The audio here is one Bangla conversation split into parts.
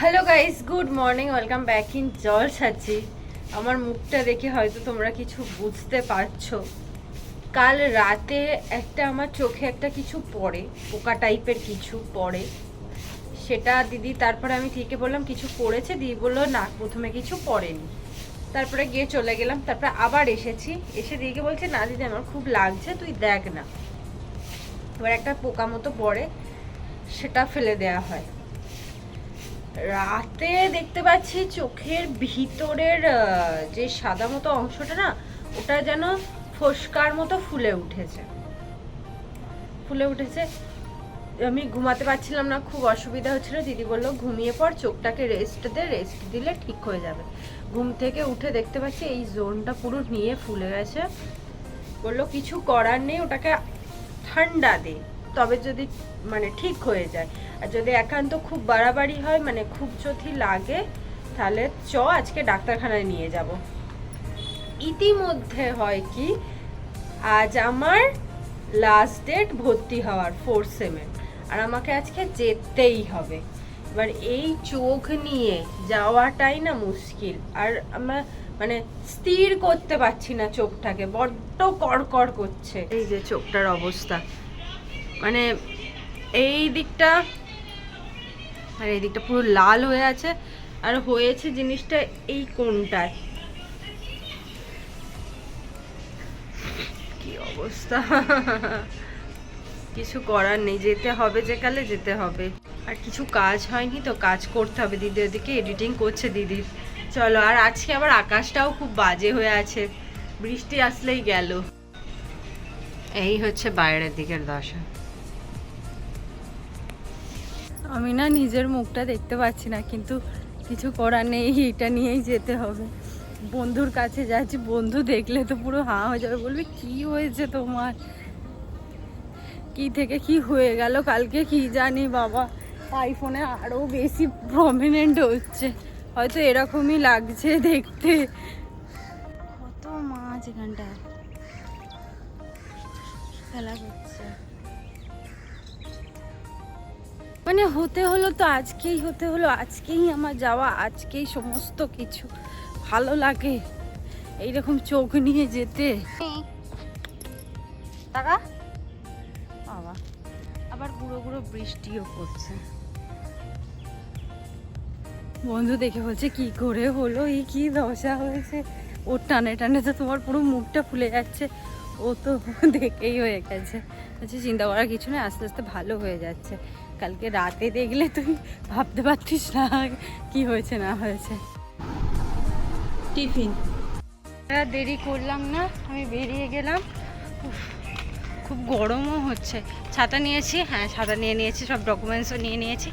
Hello guys good morning welcome back in জল সাচ্ছি আমার মুখটা দেখে হয়তো তোমরা কিছু বুঝতে পারছ। কাল রাতে একটা আমার চোখে একটা কিছু পড়ে, পোকা টাইপের কিছু পড়ে। সেটা দিদি, তারপরে আমি ঠিকই বললাম, কিছু পড়েছে। দিদি বলল, না, প্রথমে কিছু পড়েনি। তারপরে গিয়ে চলে গেলাম। তারপরে আবার এসেছি। এসে দিদিকে বলছে, না, দিদি, আমার খুব লাগছে, তুই দেখ না। এবার একটা পোকা মতো পড়ে, সেটা ফেলে দেয়া হয়। রাতে দেখতে পাচ্ছি চোখের ভিতরের যে সাদা মতো অংশটা না, ওটা যেন ফোসকার মতো ফুলে উঠেছে। ফুলে উঠেছে। আমি ঘুমাতে পারছিলাম না, খুব অসুবিধা হচ্ছিল। দিদি বলল, ঘুমিয়ে পর চোখটাকে রেস্ট দে রেস্ট দিলে ঠিক হয়ে যাবে। ঘুম থেকে উঠে দেখতে পাচ্ছি এই জোনটা পুরো নিয়ে ফুলে গেছে। বলল, কিছু করার নেই, ওটাকে ঠান্ডা দে, তবে যদি মানে ঠিক হয়ে যায়। আর যদি একান্ত খুব বাড়াবাড়ি হয় মানে খুব যদি লাগে, তাহলে চ, আজকে ডাক্তারখানায় নিয়ে যাব। ইতিমধ্যে হয় কি, আজ আমার লাস্ট ডেট ভর্তি হওয়ার ফোর সেমের আর আমাকে আজকে যেতেই হবে। এবার এই চোখ নিয়ে যাওয়াটাই না মুশকিল। আর আমরা মানে স্থির করতে পারছি না চোখটাকে, বড্ড কড়কড় করছে। এই যে চোখটার অবস্থা। মানে এই দিকটা আর এই দিকটা পুরো লাল হয়ে আছে। আর হয়েছে জিনিসটা এই কোনটায়? কি অবস্থা? কিছু করার নেই, যেতে হবে যে কালে যেতে হবে। আর কিছু কাজ হয়নি তো, কাজ করতে হবে। দিদি ওদিকে এডিটিং করছে দিদি চলো, আর আজকে আবার আকাশটাও খুব বাজে হয়ে আছে। বৃষ্টি আসলেই গেল। এই হচ্ছে বাইরের দিকের দশা। আমি না নিজের মুখটা দেখতে পাচ্ছি না, কিন্তু কিছু করার নেই, এটা নিয়েই যেতে হবে। বন্ধুর কাছে যাচ্ছি, বন্ধু দেখলে তো পুরো হা হয়ে যাবে, বলবে, কি হয়েছে তোমার? কি থেকে কি হয়ে গেল? কালকে কি জানি বাবা আইফোনে আরও বেশি প্রমিনেন্ট হচ্ছে। হয়তো এরকমই লাগছে দেখতে। কত মাছ এখানটায়? খেলা করছে। মানে হতে হলো তো আজকেই হতে হলো আজকেই আমার যাওয়া আজকেই সমস্ত কিছু। ভালো লাগে এইরকম চোখ নিয়ে যেতে। টাকা বাবা আবার গুঁড়ো গুঁড়ো বৃষ্টিও পড়ছে। বন্ধু দেখে বলছে কি করে হলো? এই কি দশা হয়েছে? ওর টানে টানে তো তোমার পুরো মুখটা ফুলে যাচ্ছে। ও তো দেখেই হয়ে গেছে। আচ্ছা চিন্তা করার কিছু না আস্তে আস্তে ভালো হয়ে যাচ্ছে। কালকে রাতে দেখলে তুই ভাবতে পারতিস না কি হয়েছে না হয়েছে। টিফিন। দেরি করলাম না আমি বেরিয়ে গেলাম। খুব গরমও হচ্ছে। ছাতা নিয়েছি হ্যাঁ ছাতা নিয়ে নিয়েছি সব ডকুমেন্টসও নিয়ে নিয়েছি।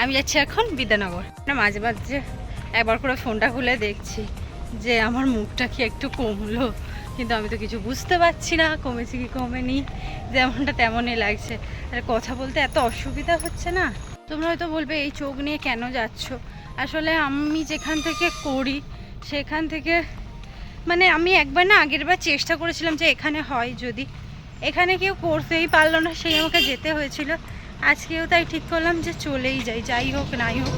আমি যাচ্ছি এখন বিদ্যানগর। না মাঝে মাঝে একবার করে ফোনটা খুলে দেখছি যে আমার মুখটা কি একটু কমলো। কিন্তু আমি তো কিছু বুঝতে পারছি না, কমেছে কি কমেনি, যেমনটা তেমনই লাগছে। আর কথা বলতে এত অসুবিধা হচ্ছে না? তোমরা হয়তো বলবে, এই চোখ নিয়ে কেন যাচ্ছ? আসলে আমি যেখান থেকে করি, সেখান থেকে মানে আমি একবার না আগের বার চেষ্টা করেছিলাম যে এখানে হয় যদি। এখানে কেউ করতেই পারল না, সেই আমাকে যেতে হয়েছিল। আজকেও তাই ঠিক করলাম যে চলেই যাই যাই হোক, নাই হোক।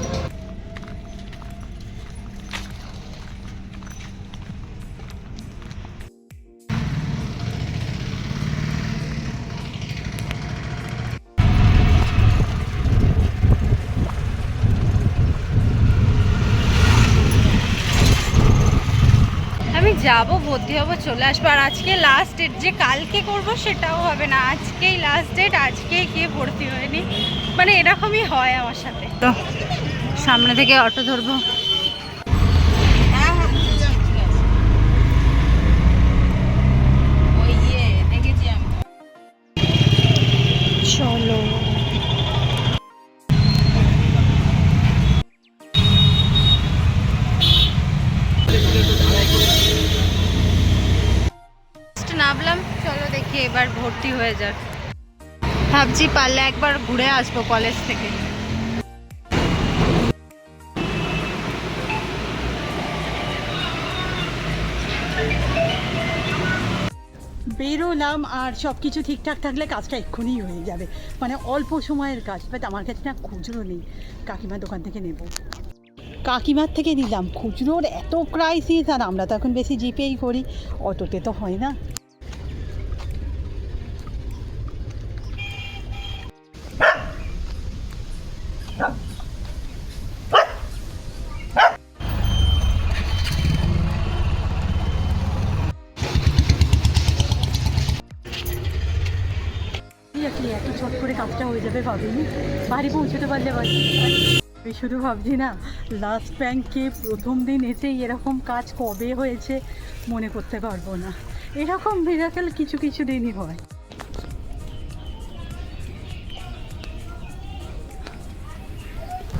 যাব, ভর্তি হব, চলে আসব। আর আজকে লাস্ট ডেট যে কালকে করব সেটাও হবে না। আজকেই লাস্ট ডেট আজকেই গিয়ে ভর্তি হয়নি। মানে এরকমই হয় আমার সাথে। তো সামনে থেকে অটো ধরবো। ভাবছি পারলে একবার ঘুরে আসব কলেজ থেকে। বেরোলাম আর সব কিছু ঠিকঠাক থাকলে কাজটা এক্ষুনি হয়ে যাবে। মানে অল্প সময়ের কাজ বাট আমার কাছে না খুচরো নেই। কাকিমার দোকান থেকে নেব। কাকিমার থেকে নিলাম। খুচরোর এত ক্রাইসিস আর আমরা তো এখন বেশি জিপেই করি। অটোতে তো হয় না। বাড়ি পৌঁছতে পারলে বাড়ি আমি শুধু ভাবছি না লাস্ট ব্যাংকে প্রথম দিন এসেই এরকম কাজ কবে হয়েছে মনে করতে পারব না। এরকম মিরাকেল কিছু কিছু দিনই হয়।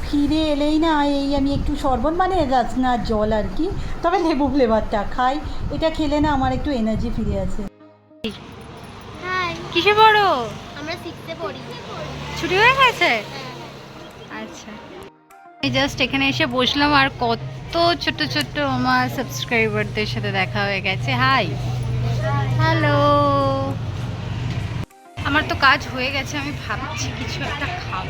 ফিরে এলেই না, এই আমি একটু শরবত মানে রাসনার জল আর কি। তবে লেবু ফ্লেভারটা খাই। এটা খেলে না আমার একটু এনার্জি ফিরে হাই কিসে বড় আমরা শিখতে পড়ি। ছুটি হয়ে গেছে? আচ্ছা। আমি জাস্ট এখানে এসে বসলাম আর কত ছোট ছোট আমার সাবস্ক্রাইবারদের সাথে দেখা হয়ে গেছে। হাই হ্যালো আমার তো কাজ হয়ে গেছে আমি ভাবছি কিছু একটা খাব।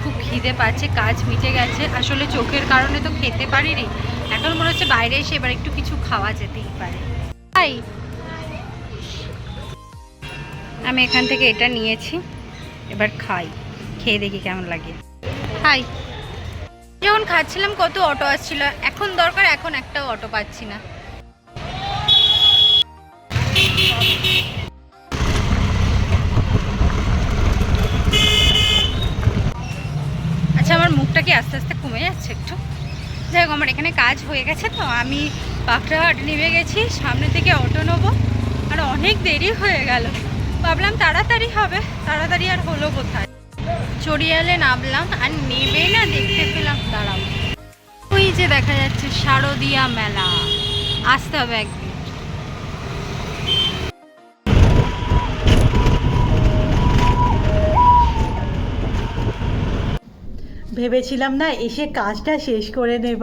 খুব খিদে পাচ্ছে কাজ মিটে গেছে। আসলে চোখের কারণে তো খেতে পারিনি। এখন মনে হচ্ছে বাইরে এসে এবার একটু কিছু খাওয়া যেতেই পারে। হাই আমি এখান থেকে এটা নিয়েছি, এবার খাই। খেয়ে দেখি কেমন লাগে। হাই। যখন খাচ্ছিলাম কত অটো আসছিল, এখন দরকার, এখন একটাও অটো পাচ্ছি না। আচ্ছা আমার মুখটা কি আস্তে আস্তে কমে যাচ্ছে একটু? যাই আমার এখানে কাজ হয়ে গেছে তো, আমি পাকড়াহাট নেমে গেছি, সামনে থেকে অটো নেব, আর অনেক দেরি হয়ে গেল। ভাবলাম তাড়াতাড়ি হবে, তাড়াতাড়ি আর হলো কোথায়? চড়িয়ালে নামলাম আর নেবে না, দেখতে পেলাম, দাঁড়াও। ওই যে দেখা যাচ্ছে শারদিয়া মেলা, আসতে হবে ভেবেছিলাম না এসে কাজটা শেষ করে নেব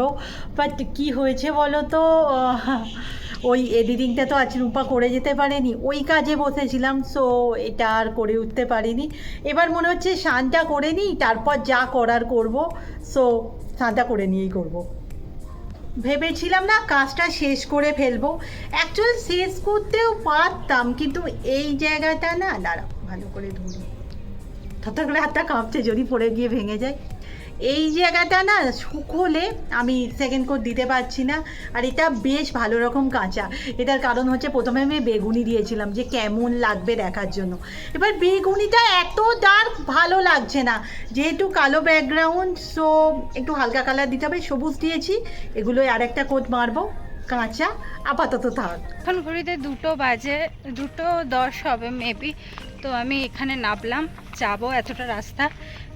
বাট কি হয়েছে বলো তো? ওই এডিটিংটা তো আজ রূপা করে যেতে পারেনি। ওই কাজে বসেছিলাম সো এটা আর করে উঠতে পারিনি। এবার মনে হচ্ছে স্নানটা করে নিই, তারপর যা করার করব সো স্নানটা করে নিয়েই করব। ভেবেছিলাম না কাজটা শেষ করে ফেলব। অ্যাকচুয়াল শেষ করতেও পারতাম, কিন্তু এই জায়গাটা না দাঁড়া ভালো করে ধরি। থরথর হাতটা কাঁপছে, যদি পড়ে গিয়ে ভেঙে যায়। এই জায়গাটা না শুকোলে আমি সেকেন্ড কোট দিতে পারছি না, আর এটা বেশ ভালো রকম কাঁচা। এটার কারণ হচ্ছে প্রথমে আমি বেগুনি দিয়েছিলাম, যে কেমন লাগবে দেখার জন্য। এবার বেগুনিটা এত ডার্ক ভালো লাগছে না, যেহেতু কালো ব্যাকগ্রাউন্ড সো একটু হালকা কালার দিতে হবে, সবুজ দিয়েছি এগুলোই আর একটা কোট মারবো, কাঁচা, আপাতত থাক। এখন ঘড়িতে দুটো বাজে, দুটো দশ হবে মেবি তো আমি এখানে নামলাম। যাব এতটা রাস্তা।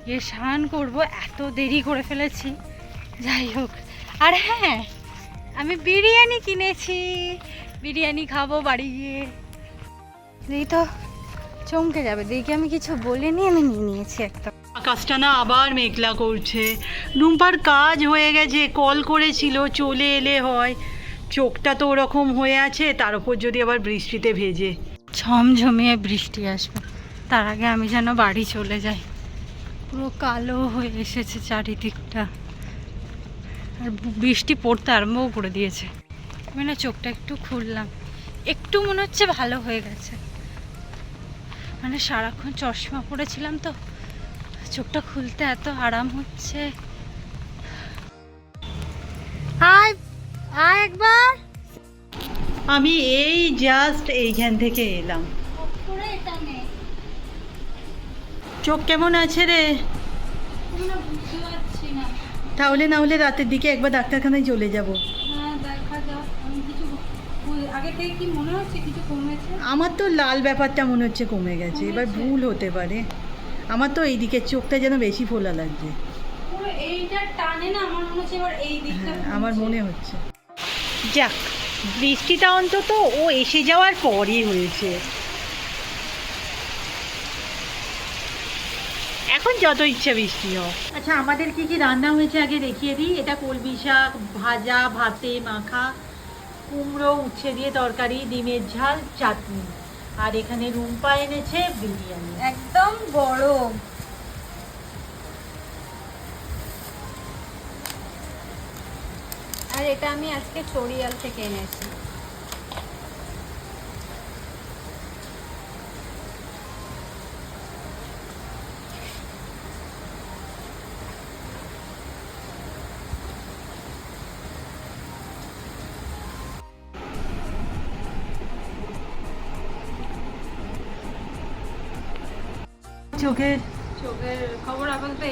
গিয়ে স্নান করব এত দেরি করে ফেলেছি। যাই হোক। আর হ্যাঁ আমি বিরিয়ানি কিনেছি। বিরিয়ানি খাব বাড়ি গিয়ে। দেখি তো চমকে যাবে। দেখি আমি কিছু বলে বলিনি আমি নিয়ে নিয়েছি একটা। আকাশটা না আবার মেঘলা করছে। রুম্পার কাজ হয়ে গেছে কল করেছিল চলে এলে হয়। চোখটা তো ওরকম হয়ে আছে তার উপর যদি আবার বৃষ্টিতে ভেজে। ঝমঝমিয়ে বৃষ্টি আসবে। তার আগে আমি যেন বাড়ি চলে যাই। পুরো কালো হয়ে এসেছে চারিদিকটা। আর বৃষ্টি পড়তে আরম্ভ করে দিয়েছে। আমি না চোখটা একটু খুললাম। একটু মনে হচ্ছে ভালো হয়ে গেছে। মানে সারাক্ষণ চশমা পড়েছিলাম তো। চোখটা খুলতে এত আরাম হচ্ছে। আয় একবার। আমি এই জাস্ট এইখান থেকে এলাম। চোখ কেমন আছে রে? তাহলে না হলে রাতের দিকে একবার ডাক্তারখানায় চলে যাব। হ্যাঁ আমার তো লাল ব্যাপারটা মনে হচ্ছে কমে গেছে এবার ভুল হতে পারে। আমার তো এই দিকের চোখটা যেন বেশি ফোলা লাগছে। হ্যাঁ, আমার মনে হচ্ছে। যাক বৃষ্টিটা অন্তত ও এসে যাওয়ার পরই হয়েছে। এখন যত ইচ্ছা বৃষ্টি হোক। আচ্ছা আমাদের কি কি রান্না হয়েছে আগে দেখিয়ে দিই? এটা কলমি শাক ভাজা ভাতে মাখা কুমড়ো উচ্ছে দিয়ে তরকারি ডিমের ঝাল চাটনি। আর এখানে রুম্পা এনেছে বিরিয়ানি। একদম গরম। আর এটা আমি আজকে চড়িয়াল থেকে এনেছি। চোখের?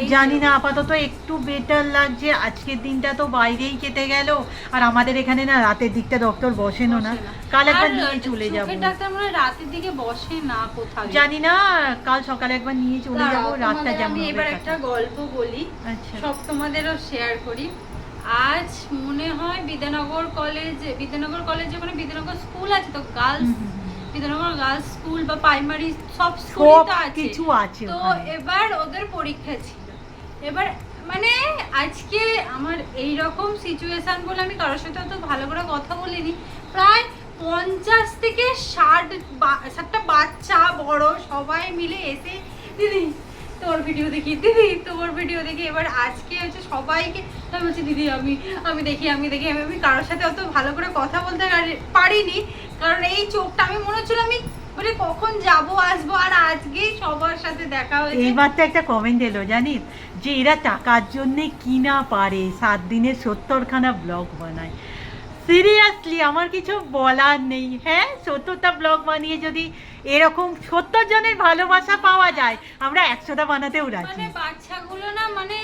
জানি না আপাতত একটু বেটার লাগছে। আজকের দিনটা তো বাইরেই কেটে গেল। আর আমাদের এখানে না রাতের দিকটা ডক্টর বসেনও না। কাল একবার নিয়ে চলে যাব। মনে রাতের দিকে বসে না কোথাও। জানি না কাল সকালে একবার নিয়ে চলে যাব রাতটা যেমন আমি এবার একটা গল্প বলি। আচ্ছা। সব তোমাদেরও শেয়ার করি। আজ মনে হয় বিদ্যানগর কলেজ বিদ্যানগর কলেজে ওখানে বিদ্যানগর স্কুল আছে তো গার্লস। বিদ্যানগর গার্লস স্কুল বা প্রাইমারি সব তো আছে। কিছু আছে তো এবার ওদের পরীক্ষা ছিল। এবার মানে আজকে আমার এই রকম সিচুয়েশন বলে আমি কারোর সাথে অত ভালো করে কথা বলিনি। প্রায় পঞ্চাশ থেকে ষাট ষাটটা বাচ্চা বড় সবাই মিলে এসে দিদি তোর ভিডিও দেখি দিদি তোর ভিডিও দেখি। এবার আজকে হচ্ছে সবাইকে আমি বলছি দিদি আমি আমি দেখি আমি দেখি। আমি আমি কারোর সাথে অত ভালো করে কথা বলতে পারি- পারিনি। কারণ এই চোখটা আমি মনে হচ্ছিল আমি বলে কখন যাব আসব আর আজকেই সবার সাথে দেখা হয়েছে। তো একটা কমেন্ট এলো জানিস? যে এরা টাকার জন্যে কি না পারে সাত দিনের সত্তরখানা ব্লগ বানায়। সিরিয়াসলি আমার কিছু বলার নেই। হ্যাঁ সত্তরটা ব্লগ বানিয়ে যদি এরকম সত্তর জনের ভালোবাসা পাওয়া যায় আমরা একশোটা বানাতেও রাজি। মানে বাচ্চাগুলো না মানে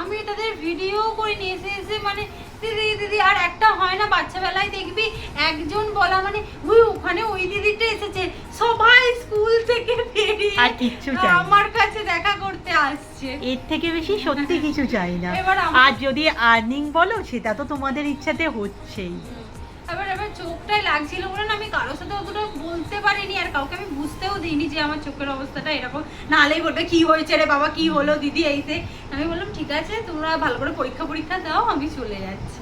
আমি তাদের ভিডিও করে নিয়ে এসে এসে মানে দিদি দিদি আর একটা হয় না বাচ্চা বেলায় দেখবি একজন বলা মানে ওই ওখানে ওই দিদিটা এসেছে। সবাই স্কুল থেকে বেরিয়ে আর কিচ্ছু চাই আমার কাছে দেখা করতে আসছে। এর থেকে বেশি সত্যি কিছু চাই না। এবার আর যদি আর্নিং বলো সেটা তো তোমাদের ইচ্ছাতে হচ্ছেই। এবার এবার চোখটাই লাগছিল বলে না, আমি কারোর সাথে অতটা বলতে পারিনি আর কাউকে আমি বুঝতেও দিইনি যে আমার চোখের অবস্থাটা এরকম। নাহলেই বলবে, কি হয়েছে রে বাবা? কি হলো দিদি এইতে আমি বললাম, ঠিক আছে, তোমরা ভালো করে পরীক্ষা পরীক্ষা দাও, আমি চলে যাচ্ছি।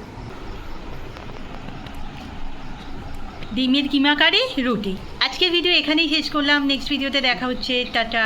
ডিমের কিমাকারি রুটি। আজকের ভিডিও এখানেই শেষ করলাম। নেক্সট ভিডিওতে দেখা হচ্ছে। টাটা।